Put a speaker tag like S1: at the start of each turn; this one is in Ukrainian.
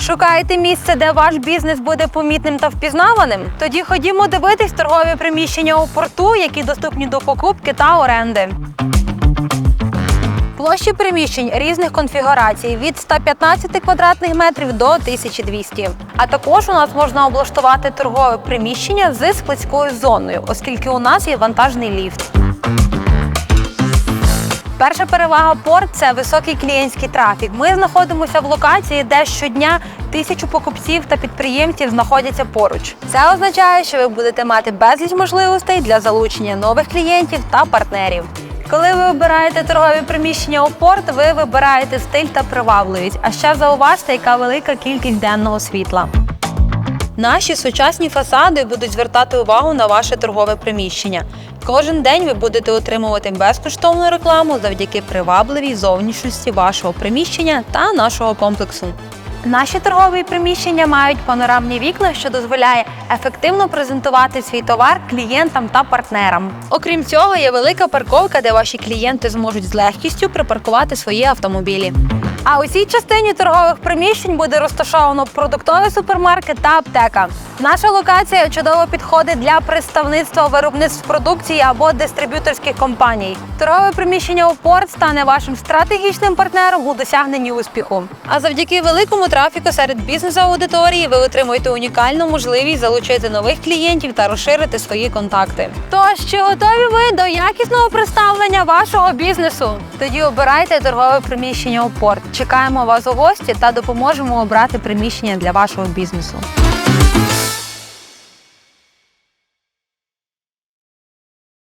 S1: Шукаєте місце, де ваш бізнес буде помітним та впізнаваним? Тоді ходімо дивитись торгові приміщення у порту, які доступні до покупки та оренди. Площі приміщень різних конфігурацій від 115 квадратних метрів до 1200. А також у нас можна облаштувати торгове приміщення з складською зоною, оскільки у нас є вантажний ліфт. Перша перевага порт це високий клієнтський трафік. Ми знаходимося в локації, де щодня тисячу покупців та підприємців знаходяться поруч. Це означає, що ви будете мати безліч можливостей для залучення нових клієнтів та партнерів. Коли ви обираєте торгові приміщення у порт, ви вибираєте стиль та привабливість. А ще зауважте, яка велика кількість денного світла. Наші сучасні фасади будуть звертати увагу на ваше торгове приміщення. Кожен день ви будете отримувати безкоштовну рекламу завдяки привабливій зовнішності вашого приміщення та нашого комплексу. Наші торгові приміщення мають панорамні вікна, що дозволяє ефективно презентувати свій товар клієнтам та партнерам. Окрім цього, є велика парковка, де ваші клієнти зможуть з легкістю припаркувати свої автомобілі. А у цій частині торгових приміщень буде розташовано продуктовий супермаркет та аптека. Наша локація чудово підходить для представництва виробництв продукції або дистриб'юторських компаній. Торгове приміщення у порт стане вашим стратегічним партнером у досягненні успіху. А завдяки великому трафіку серед бізнес-аудиторії ви отримуєте унікальну можливість залучити нових клієнтів та розширити свої контакти. Тож, чи готові ви до якісного представлення вашого бізнесу? Тоді обирайте торгове приміщення у порт. Чекаємо вас у гості та допоможемо обрати приміщення для вашого бізнесу.